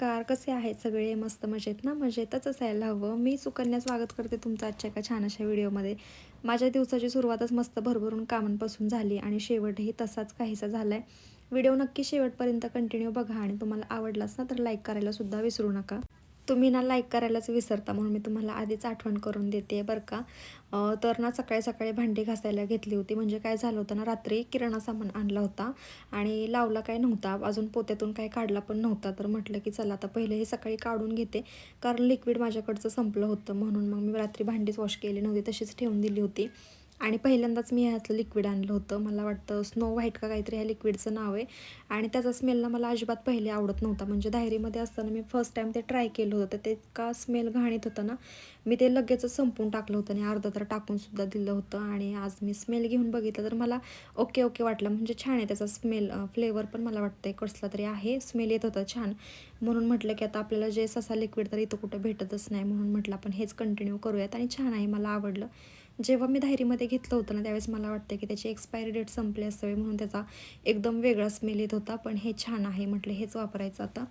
नमस्कार कसे आहेत सगळे? मस्त मजेत ना? मजेतच असायला हवं. मी सुकन्या स्वागत करते तुमचं आजच्या एका छान अशा व्हिडिओमध्ये. माझ्या दिवसाची सुरुवातच मस्त भरभरून कामांपासून झाली आणि शेवटही तसाच काहीसा झाला आहे व्हिडिओ नक्की शेवटपर्यंत कंटिन्यू बघा आणि तुम्हाला आवडलाच ना तर लाईक करायला सुद्धा विसरू नका. तुम्ही ना लाईक करायलाच विसरता म्हणून मी तुम्हाला आधीच आठवण करून देते बरं का. तर ना सकाळी सकाळी भांडी घासायला घेतली होती. म्हणजे काय झालं होतं ना रात्री किराणा सामान आणला होता आणि लावला काय नव्हता. अजून पोत्यातून काय काढला पण नव्हता. तर म्हटलं की चला आता पहिले हे सकाळी काढून घेते. कारण लिक्विड माझ्याकडचं संपलं होतं म्हणून मग मी रात्री भांडीच वॉश केली नव्हती. तशीच ठेवून दिली होती. आणि पहिल्यांदाच मी ह्यातलं लिक्विड आणलं होतं. मला वाटतं स्नो व्हाईट का काहीतरी ह्या लिक्विडचं नाव आहे. आणि त्याचा स्मेल ना मला अजिबात पहिले आवडत नव्हता. म्हणजे दायरीमध्ये असताना मी फर्स्ट टाईम ते ट्राय केलं होतं. ते का स्मेल घाणीत होतं ना मी ते लगेच संपून टाकलं होतं आणि अर्धा तर टाकूनसुद्धा दिलं होतं. आणि आज मी स्मेल घेऊन बघितलं तर मला ओके ओके वाटलं. म्हणजे छान आहे त्याचा स्मेल फ्लेवर पण मला वाटतं कसला तरी आहे. स्मेल येत होता छान. म्हणून म्हटलं की आता आपल्याला जे ससा लिक्विड तर इथं कुठं भेटतच नाही म्हणून म्हटलं आपण हेच कंटिन्यू करूयात. आणि छान आहे. मला आवडलं. जेव्हा मी धायरीमध्ये घेतलं होतं ना त्यावेळेस मला वाटतं की त्याची एक्सपायरी डेट संपली असावी म्हणून त्याचा एकदम वेगळा स्मेल येत होता. पण हे छान आहे म्हटलं हेच वापरायचं आता.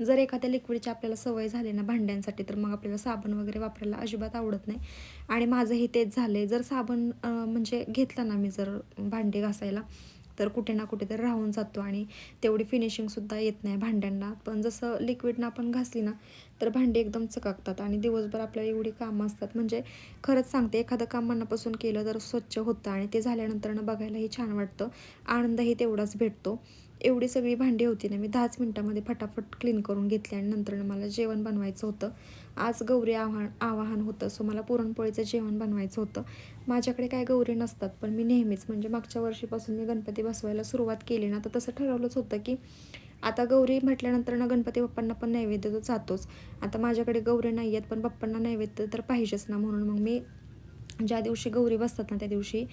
जर एखाद्या लिक्विडची आपल्याला सवय झाली ना भांड्यांसाठी तर मग आपल्याला साबण वगैरे वापरायला अजिबात आवडत नाही. आणि माझंही तेच झालं आहे जर साबण म्हणजे घेतला ना मी जर भांडे घासायला तर कुठे ना कुठे तर राहून जातो आणि तेवढी फिनिशिंगसुद्धा येत नाही भांड्यांना. पण जसं लिक्विडनं आपण घासली ना तर भांडी एकदम चकाकतात आणि दिवसभर आपल्याला एवढी कामं असतात. म्हणजे खरंच सांगते एखादं काम मनापासून केलं तर स्वच्छ होतं आणि ते झाल्यानंतरनं बघायलाही छान वाटतं. आनंदही तेवढाच भेटतो. एवढी सगळी भांडी होती ना मी दहाच मिनटामध्ये फटाफट क्लीन करून घेतली आणि नंतर मला जेवण बनवायचं होतं. आज गौरी आव्हान आवाहन होतं. सो मला पुरणपोळीचं जेवण बनवायचं होतं. माझ्याकडे काय गौरी नसतात पण मी नेहमीच म्हणजे मागच्या वर्षीपासून मी गणपती बसवायला सुरुवात केली ना तर तसं ठरवलंच होतं की आता गौरी म्हटल्यानंतर ना गणपती बाप्पांना पण नैवेद्य तर जातोच. आता माझ्याकडे गौरी नाही आहेत पण बाप्पांना नैवेद्य तर पाहिजेच ना म्हणून मग मी ज्या दिवशी गौरी बसतात ना त्या दिवशी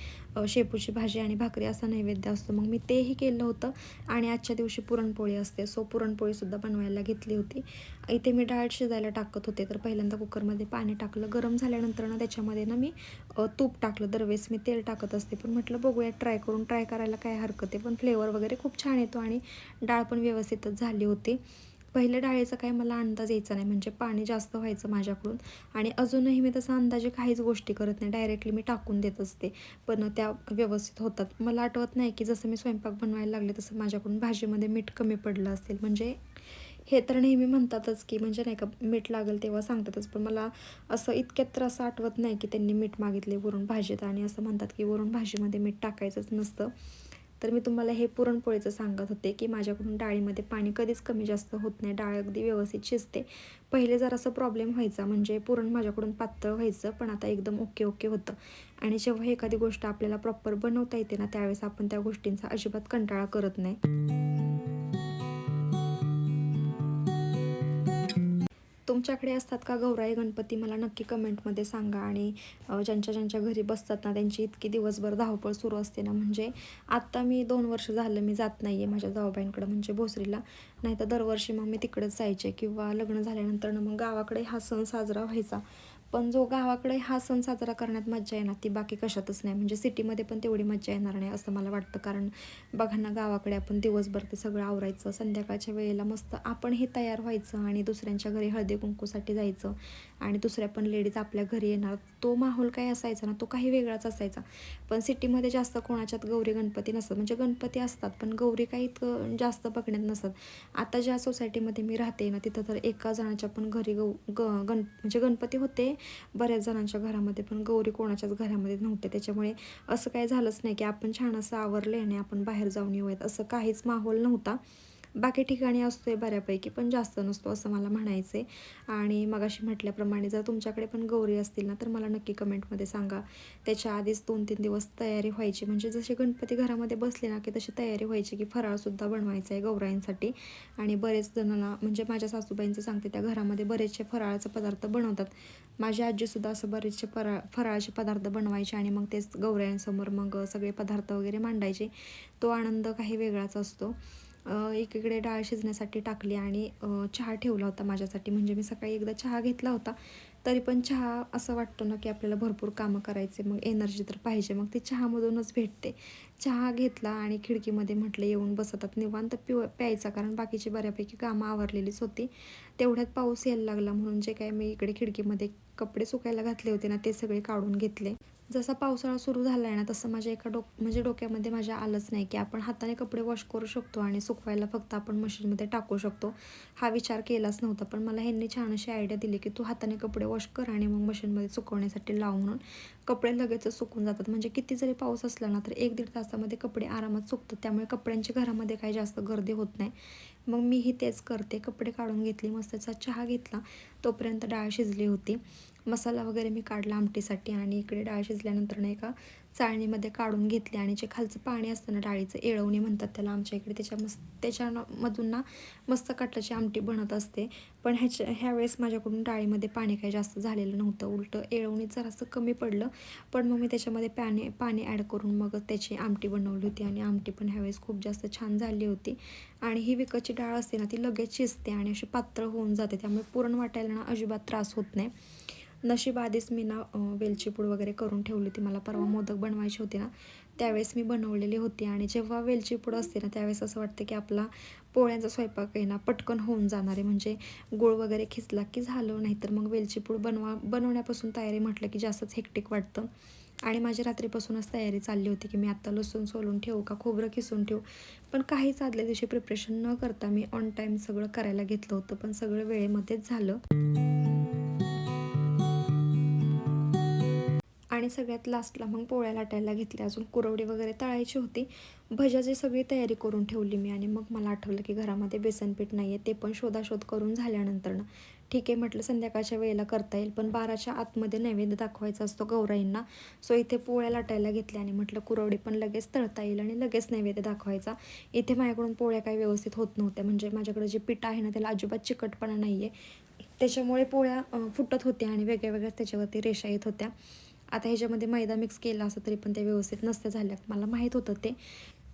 शेपूची भाजी आणि भाकरी असा नैवेद्य असतो. मग मी तेही केलं होतं आणि आजच्या दिवशी पुरणपोळी असते. सो पुरणपोळीसुद्धा बनवायला घेतली होती. इथे मी डाळ शिजायला टाकत होते. तर पहिल्यांदा कुकरमध्ये पाणी टाकलं. गरम झाल्यानंतर ना त्याच्यामध्ये ना मी तूप टाकलं. दरवेळेस मी तेल टाकत असते. पण म्हटलं बघूया ट्राय करून ट्राय करायला काय हरकत आहे. पण फ्लेवर वगैरे खूप छान येतो आणि डाळ पण व्यवस्थितच झाली होती. पहिल्या डाळीचा काय मला अंदाज यायचा नाही. म्हणजे पाणी जास्त व्हायचं माझ्याकडून. आणि अजूनही मी तसा अंदाजे काहीच गोष्टी करत नाही. डायरेक्टली मी टाकून देत असते. पण त्या व्यवस्थित होतात. मला आठवत नाही की जसं मी स्वयंपाक बनवायला लागले तसं माझ्याकडून भाजीमध्ये मीठ कमी पडलं असेल. म्हणजे हे तर नेहमी म्हणतातच की म्हणजे नाही का मीठ लागेल तेव्हा सांगतातच. पण मला असं इतक्यात तर असं आठवत नाही की त्यांनी मीठ मागितले वरून भाजीत. आणि असं म्हणतात की वरून भाजीमध्ये मीठ टाकायचंच नसतं. तर मी तुम्हाला हे पुरणपोळीचं सांगत होते की माझ्याकडून डाळीमध्ये पाणी कधीच कमी जास्त होत नाही. डाळ अगदी व्यवस्थित शिजते. पहिले जरासं प्रॉब्लेम व्हायचा म्हणजे पुरण माझ्याकडून पातळ व्हायचं पण आता एकदम ओके ओके होतं. आणि जेव्हा एखादी गोष्ट आपल्याला प्रॉपर बनवता येते ना त्यावेळेस आपण त्या गोष्टींचा अजिबात कंटाळा करत नाही. तुमच्याकडे असतात का? गौराई गणपती मला नक्की कमेंटमध्ये सांगा. आणि ज्यांच्या ज्यांच्या घरी बसतात ना त्यांची इतकी दिवसभर धावपळ सुरू असते ना. म्हणजे आत्ता मी दोन वर्ष झालं मी जात नाही आहे माझ्या जाऊबाईंकडं म्हणजे भोसरीला. नाही तर दरवर्षी मग मी तिकडेच जायचे किंवा लग्न झाल्यानंतर मग गावाकडे हा सण साजरा व्हायचा. पण जो गावाकडे हा सण साजरा करण्यात मज्जा येणार ती बाकी कशातच नाही. म्हणजे सिटीमध्ये पण तेवढी मज्जा येणार नाही असं मला वाटतं. कारण बघा ना गावाकडे आपण दिवसभर ते सगळं आवरायचं संध्याकाळच्या वेळेला मस्त आपणही तयार व्हायचं आणि दुसऱ्यांच्या घरी हळदी कुंकूसाठी जायचं आणि दुसऱ्या पण लेडीज आपल्या घरी येणार. तो माहोल काय असायचा ना तो काही वेगळाच असायचा. पण सिटीमध्ये जास्त कोणाच्यात गौरी गणपती नसतात म्हणजे गणपती असतात पण गौरी काही इतकं जास्त बघण्यात नसतात आता ज्या सोसायटीमध्ये मी राहते ना तिथं तर एका जणाच्या पण घरी गौ ग गण म्हणजे गणपती होते बऱ्याच जणांच्या घरामध्ये पण गौरी कोणाच्याच घरामध्ये नव्हते. त्याच्यामुळे असं काही झालंच नाही की आपण छान असं आवरले आणि आपण बाहेर जाऊन येऊयात. असं काहीच माहोल नव्हता. बाकी ठिकाणी असतो आहे बऱ्यापैकी पण जास्त नसतो असं मला म्हणायचं आहे आणि मगाशी म्हटल्याप्रमाणे जर तुमच्याकडे पण गौरी असतील ना तर मला नक्की कमेंटमध्ये सांगा. त्याच्या आधीच दोन तीन दिवस तयारी व्हायची. म्हणजे जसे गणपती घरामध्ये बसले ना की तशी तयारी व्हायची की फराळसुद्धा बनवायचा आहे गौराईंसाठी. आणि बरेच जणांना म्हणजे माझ्या सासूबाईंचं सांगते त्या घरामध्ये बरेचसे फराळाचे पदार्थ बनवतात. माझी आजीसुद्धा असं बरेचसे फराळ फराळाचे पदार्थ बनवायचे आणि मग तेच गौरायांसमोर मग सगळे पदार्थ वगैरे मांडायचे. तो आनंद काही वेगळाच असतो. एकीकडे डाळ शिजण्यासाठी टाकली आणि चहा ठेवला होता माझ्यासाठी. म्हणजे मी सकाळी एकदा चहा घेतला होता. तरी पण चहा असं वाटतो ना की आपल्याला भरपूर कामं करायचे. मग एनर्जी तर पाहिजे. मग ती चहामधूनच भेटते. चहा घेतला आणि खिडकीमध्ये म्हटलं येऊन बसतात. निवांत पिव प्यायचा. कारण बाकीची बऱ्यापैकी कामं आवरलेलीच होती. तेवढ्यात पाऊस यायला लागला. म्हणून जे काय मी इकडे खिडकीमध्ये कपडे सुकायला घातले होते ना ते सगळे काढून घेतले. जसा पावसाळा सुरू झाला आहे ना तसं माझ्या एका डोक म्हणजे डोक्यामध्ये माझ्या आलंच नाही की आपण हाताने कपडे वॉश करू शकतो आणि सुकवायला फक्त आपण मशीनमध्ये टाकू शकतो. हा विचार केलाच नव्हता पण मला ह्यांनी छान अशी आयडिया दिली की तू हाताने कपडे वॉश कर आणि मग मशीनमध्ये सुकवण्यासाठी लाव म्हणून. कपडे लगेच सुकून जातात. म्हणजे किती जरी पाऊस असला ना तर एक दीड तासामध्ये कपडे आरामात सुकतात. त्यामुळे कपड्यांची घरामध्ये काही जास्त गर्दी होत नाही. मग मीही तेच करते. कपडे काढून घेतली मस्तचा चहा घेतला. तोपर्यंत डाळ शिजली होती. मसाला वगैरे मी काढला आमटीसाठी आणि इकडे डाळ शिजल्यानंतर नाही का चाळणीमध्ये काढून घेतली आणि जे खालचं पाणी असतं ना डाळीचं एळवणी म्हणतात त्याला आमच्या इकडे त्याच्या मस्त त्याच्यामधून ना मस्त कटलाची आमटी बनत असते. पण ह्याच्या ह्यावेळेस माझ्याकडून डाळीमध्ये पाणी काही जास्त झालेलं नव्हतं. उलटं एळवणी जरासं कमी पडलं. पण मग मी त्याच्यामध्ये पाणी पाणी ॲड करून मग त्याची आमटी बनवली होती आणि आमटी पण ह्यावेळेस खूप जास्त छान झाली होती. आणि ही विकतची डाळ असते ना ती लगेच शिजते आणि अशी पातळ होऊन जाते. त्यामुळे पुरण वाटायला ना अजिबात त्रास होत नाही. नशीब आधीच मी ना वेलची पूड वगैरे करून ठेवली होती. मला परवा मोदक बनवायची होती ना त्यावेळेस मी बनवलेली होती. आणि जेव्हा वेलची पूड असते ना त्यावेळेस असं वाटतं की आपला पोळ्यांचा स्वयंपाक आहे ना पटकन होऊन जाणार आहे. म्हणजे गोळ वगैरे खिचला की झालं नाहीतर मग वेलची पूड बनवा बनवण्यापासून तयारी म्हटलं की जास्तच हेक्टिक वाटतं. आणि माझी रात्रीपासूनच तयारी चालली होती की मी आत्ता लसूण सोलून ठेवू का खोबरं किसून ठेवू. पण काहीच आदल्या दिवशी प्रिपरेशन न करता मी ऑन टाईम सगळं करायला घेतलं होतं. पण सगळं वेळेमध्येच झालं. आणि सगळ्यात लास्टला मग पोळ्या लाटायला घेतल्या. अजून कुरवडी वगैरे तळायची होती. भज्याची सगळी तयारी करून ठेवली मी आणि मग मला आठवलं की घरामध्ये बेसनपीठ नाही आहे ते पण शोधाशोध करून झाल्यानंतरनं ठीक आहे म्हटलं संध्याकाळच्या वेळेला करता येईल पण बाराच्या आतमध्ये नैवेद्य दाखवायचा असतो गौराईंना. सो इथे पोळ्या लाटायला घेतल्या आणि म्हटलं कुरवडी पण लगेच तळता येईल आणि लगेच नैवेद्य दाखवायचा. इथे माझ्याकडून पोळ्या काही व्यवस्थित होत नव्हत्या म्हणजे माझ्याकडे जे पीठ आहे ना त्याला अजिबात चिकटपणा नाही आहे त्याच्यामुळे पोळ्या फुटत होत्या आणि वेगळ्या वेगळ्या त्याच्यावरती रेषा येत होत्या. आता ह्याच्यामध्ये मैदा मिक्स केला असं तरी पण ते व्यवस्थित नसत्या झाल्या. मला माहीत होतं ते.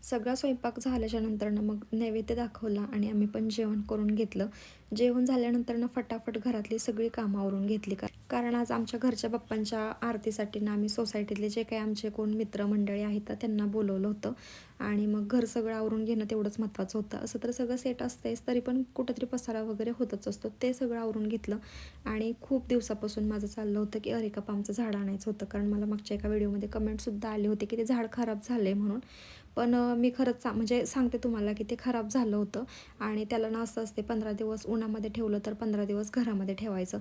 सगळा स्वयंपाक झाल्याच्या नंतरनं मग नैवेद्य दाखवला आणि आम्ही पण जेवण करून घेतलं. जेवण झाल्यानंतरनं फटाफट घरातली सगळी कामं आवरून घेतली. का कारण आज आमच्या घरच्या बाप्पांच्या आरतीसाठी ना आम्ही सोसायटीतले जे काही आमचे कोण मित्रमंडळी आहेत त्यांना बोलवलं होतं. आणि मग घर सगळं आवरून घेणं तेवढंच महत्त्वाचं होतं. असं तर सगळं सेट असतेच तरी पण कुठंतरी पसारा वगैरे होतच असतो. ते सगळं आवरून घेतलं. आणि खूप दिवसापासून माझं चाललं होतं की अरेका पामचं झाड आणायचं होतं. कारण मला मागच्या एका व्हिडिओमध्ये कमेंटसुद्धा आले होते की ते झाड खराब झालं आहे म्हणून. पण मी खरंच सा म्हणजे सांगते तुम्हाला की ते खराब झालं होतं आणि त्याला ना असं असते पंधरा दिवस उन्हामध्ये ठेवलं तर पंधरा दिवस घरामध्ये ठेवायचं.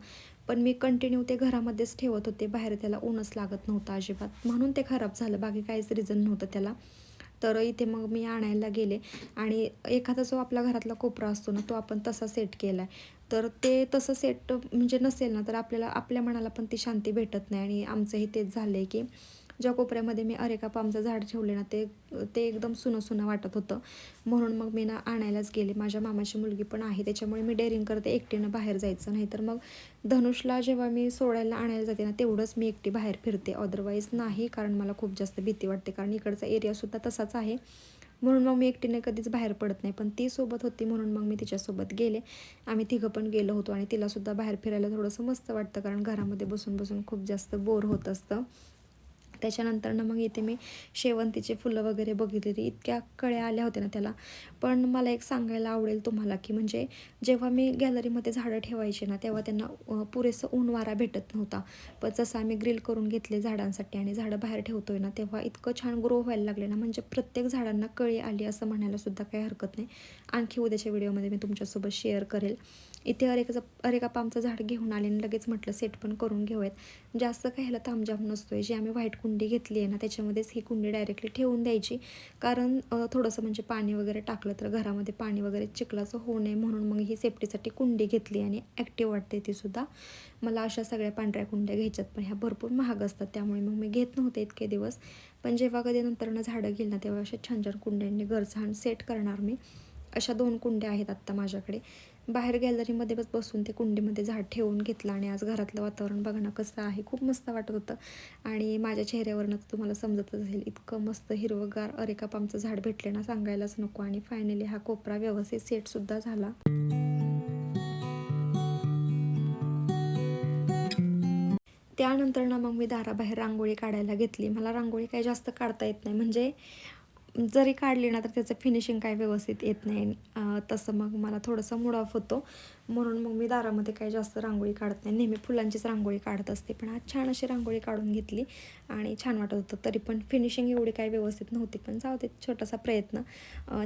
पण मी कंटिन्यू ते घरामध्येच ठेवत होते बाहेर त्याला ऊनच लागत नव्हतं अजिबात. म्हणून ते खराब झालं बाकी काहीच रिझन नव्हतं त्याला. तर इथे मग मी आणायला गेले आणि एखादा जो आपल्या घरातला कोपरा असतो ना तो आपण तसा सेट केला आहे तर ते तसं सेट म्हणजे नसेल ना तर आपल्याला आपल्या मनाला पण ती शांती भेटत नाही आणि आमचंही तेच झालं आहे की ज्या कोपऱ्यामध्ये मी अरेका पामचं झाड ठेवले ना ते ते एकदम सुनं सुनं वाटत होतं. म्हणून मग मी ना आणायलाच गेले. माझ्या मामाची मुलगी पण आहे त्याच्यामुळे मी डेअरिंग करते एकटीनं बाहेर जायचं. नाही तर मग धनुषला जेव्हा मी सोडायला आणायला जाते ना तेवढंच मी एकटी बाहेर फिरते. अदरवाईज नाही कारण मला खूप जास्त भीती वाटते. कारण इकडचा एरियासुद्धा तसाच आहे. म्हणून मग मी एकटीने कधीच बाहेर पडत नाही. पण ती सोबत होती म्हणून मग मी तिच्यासोबत गेले. आम्ही तिघं पण गेलो होतो आणि तिलासुद्धा बाहेर फिरायला थोडंसं मस्त वाटतं. कारण घरामध्ये बसून बसून खूप जास्त बोर होत असतं. त्याच्यानंतरनं मग इथे मी शेवंतीचे फुलं वगैरे बघितलेली इतक्या कळ्या आल्या होत्या ना त्याला. पण मला एक सांगायला आवडेल तुम्हाला की म्हणजे जेव्हा मी गॅलरीमध्ये झाडं ठेवायचे ना तेव्हा त्यांना पुरेसं ऊन वारा भेटत नव्हता. पण जसं आम्ही ग्रिल करून घेतले झाडांसाठी आणि झाडं बाहेर ठेवतोय ना तेव्हा इतकं छान ग्रो व्हायला लागले ना. म्हणजे प्रत्येक झाडांना कळी आली असं म्हणायला सुद्धा काही हरकत नाही. आणखी उद्याच्या व्हिडिओमध्ये मी तुमच्यासोबत शेअर करेल. इथे अरेकाचं अरेका पामचं झाड घेऊन आले आणि लगेच म्हटलं सेट पण करून घेऊयात. जास्त काही ह्याला तामजाम नसतो आहे आम्ही व्हाईट कुंडी घेतली आहे ना त्याच्यामध्येच ही कुंडी डायरेक्टली ठेवून द्यायची. कारण थोडंसं म्हणजे पाणी वगैरे टाकलं तर घरामध्ये पाणी वगैरे चिखलाचं होऊ नये म्हणून मग ही सेफ्टीसाठी कुंडी घेतली आणि ॲक्टिव्ह वाटते ती सुद्धा. मला अशा सगळ्या पांढऱ्या कुंड्या घ्यायच्यात पण ह्या भरपूर महाग असतात त्यामुळे मग मी घेत नव्हते इतके दिवस. पण जेव्हा कधी नंतरनं झाडं घेईल ना तेव्हा अशा छान छान कुंड्यांनी घर सेट करणार मी. अशा दोन कुंड्या आहेत आत्ता माझ्याकडे. बाहेर गॅलरीमध्ये बस बसून ते कुंडीमध्ये झाड ठेवून घेतलं आणि आज घरातलं वातावरण बघणं कसं आहे. खूप मस्त वाटत होतं. आणि माझ्या चेहऱ्यावरनं तुम्हाला समजतच असेल इतकं मस्त हिरवगार अरेकापामचं झाड भेटले ना सांगायलाच नको. आणि फायनली हा कोपरा व्यवस्थित सेटसुद्धा झाला. त्यानंतर ना मग मी दाराबाहेर रांगोळी काढायला घेतली. मला रांगोळी काही जास्त काढता येत नाही. म्हणजे जरी काढली ना तर त्याचं फिनिशिंग काय व्यवस्थित येत नाही. तसं मग मला थोडंसं मूड ऑफ होतो. म्हणून मग मी दारामध्ये काही जास्त रांगोळी काढत नाही. नेहमी फुलांचीच रांगोळी काढत असते. पण आज छान अशी रांगोळी काढून घेतली आणि छान वाटत होतं. तरी पण फिनिशिंग एवढी काही व्यवस्थित नव्हती. पण जाऊ दे छोटासा प्रयत्न.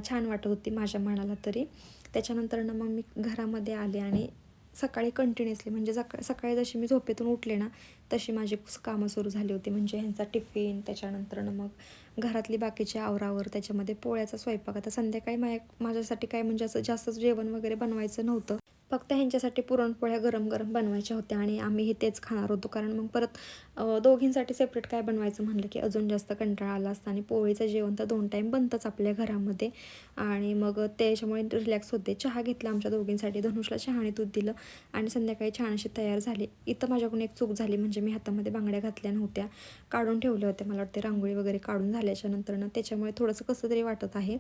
छान वाटत होती माझ्या मनाला तरी. त्याच्यानंतर ना मग मी घरामध्ये आले आणि सकाळी कंटिन्युअसली म्हणजे सका सकाळी जशी मी झोपेतून उठले ना तशी माझी कामं सुरू झाली होती. म्हणजे ह्यांचा टिफिन त्याच्यानंतर मग घरातली बाकीची आवरावर त्याच्यामध्ये पोळ्याचा स्वयंपाक. आता संध्याकाळी माझ्या माझ्यासाठी काय म्हणजे असं जास्त जेवण वगैरे बनवायचं नव्हतं. फक्त ह्यांच्यासाठी पुरणपोळ्या गरम गरम बनवायच्या होत्या आणि आम्हीही तेच खाणार होतो. कारण मग परत दोघींसाठी सेपरेट काय बनवायचं म्हणलं की अजून जास्त कंटाळा आला असता आणि पोळीचं जेवण तर दोन टाईम बनतंच आपल्या घरामध्ये. आणि मग त्याच्यामुळे रिलॅक्स होते. चहा घेतला आमच्या दोघींसाठी. धनुषला चहा आणि दूध दिलं आणि संध्याकाळी छान अशी तयार झाली. इथं माझ्याकडून एक चूक झाली. म्हणजे मी हातामध्ये बांगड्या घातल्या नव्हत्या काढून ठेवल्या होत्या. मला वाटते रांगोळी वगैरे काढून झाल्याच्या नंतरनं त्याच्यामुळे थोडंसं कसं तरी वाटत आहे.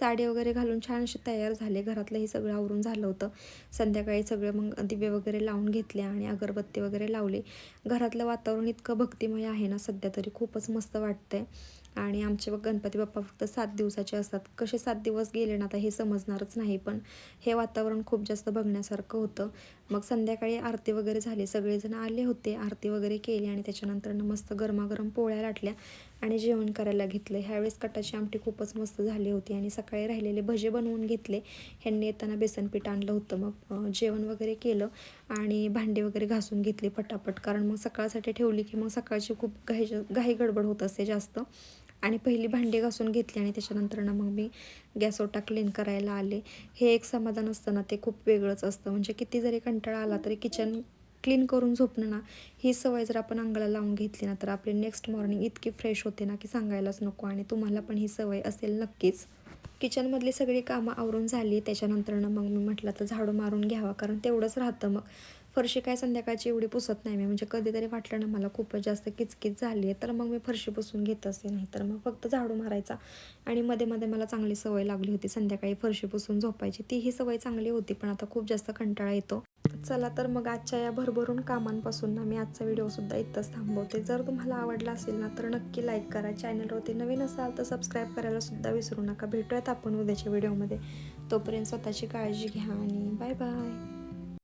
साडी वगैरे घालून छान अशी तयार झाले. घरातलंही सगळं आवरून झालं होतं. संध्याकाळी सगळं मग दिवे वगैरे लावून घेतले आणि अगरबत्ती वगैरे लावली. घरातलं वातावरण इतकं भक्तिमय आहे ना सध्या तरी खूपच मस्त वाटतंय. आणि आमचे बघ गणपती बाप्पा फक्त सात दिवसाचे असतात. कसे सात दिवस गेले ना आता हे समजणारच नाही पण हे वातावरण खूप जास्त बघण्यासारखं होतं. मग संध्याकाळी आरती वगैरे झाली. सगळेजण आले होते. आरती वगैरे केली आणि त्याच्यानंतर मस्त गरमागरम पोळ्या लाटल्या आणि जेवण करायला घेतलं. ह्यावेळेस कटाची आमटी खूपच मस्त झाली होती आणि सकाळी राहिलेले भजे बनवून घेतले. ह्यांनी येताना बेसनपीठ आणलं होतं. मग जेवण वगैरे केलं आणि भांडे वगैरे घासून घेतली पटापट. कारण मग सकाळसाठी ठेवली की मग सकाळची खूप घाई घाई गडबड होत असते जास्त. आणि पहिली भांडी घासून घेतली आणि त्याच्यानंतर ना मग मी गॅस ओटा क्लीन करायला आले. हे एक समाधान असतं ना ते खूप वेगळंच असतं. म्हणजे किती जरी कंटाळा आला तरी किचन क्लीन करून झोपणं ना ही सवय जर आपण अंगाला लावून घेतली ना तर आपली नेक्स्ट मॉर्निंग इतकी फ्रेश होते ना की सांगायलाच नको आणि तुम्हाला पण ही सवय असेल नक्कीच. किचनमधली सगळी कामं आवरून झाली. त्याच्यानंतरनं मग मी म्हटलं तर झाडू मारून घ्यावा कारण तेवढंच राहतं मग. फरशी काय संध्याकाळची एवढी पुसत नाही मी. म्हणजे कधीतरी वाटलं ना मला खूपच जास्त किचकिच झाली आहे. तर मग मी फरशी पुसून घेत असते नाही तर मग फक्त झाडू मारायचा. आणि मध्ये मध्ये मला चांगली सवय लागली होती संध्याकाळी फरशी पुसून झोपायची. ती ही सवय चांगली होती पण आता खूप जास्त कंटाळा येतो. चला तर मग आजच्या या भरभरून कामांपासून ना मी आजचा व्हिडिओसुद्धा इथंच थांबवते. जर तुम्हाला आवडला असेल ना तर नक्की लाईक करा. चॅनलवरती नवीन असाल तर सबस्क्राईब करायला सुद्धा विसरू नका. भेटूयात आपण उद्याच्या व्हिडिओमध्ये. तोपर्यंत स्वतःची काळजी घ्या आणि बाय बाय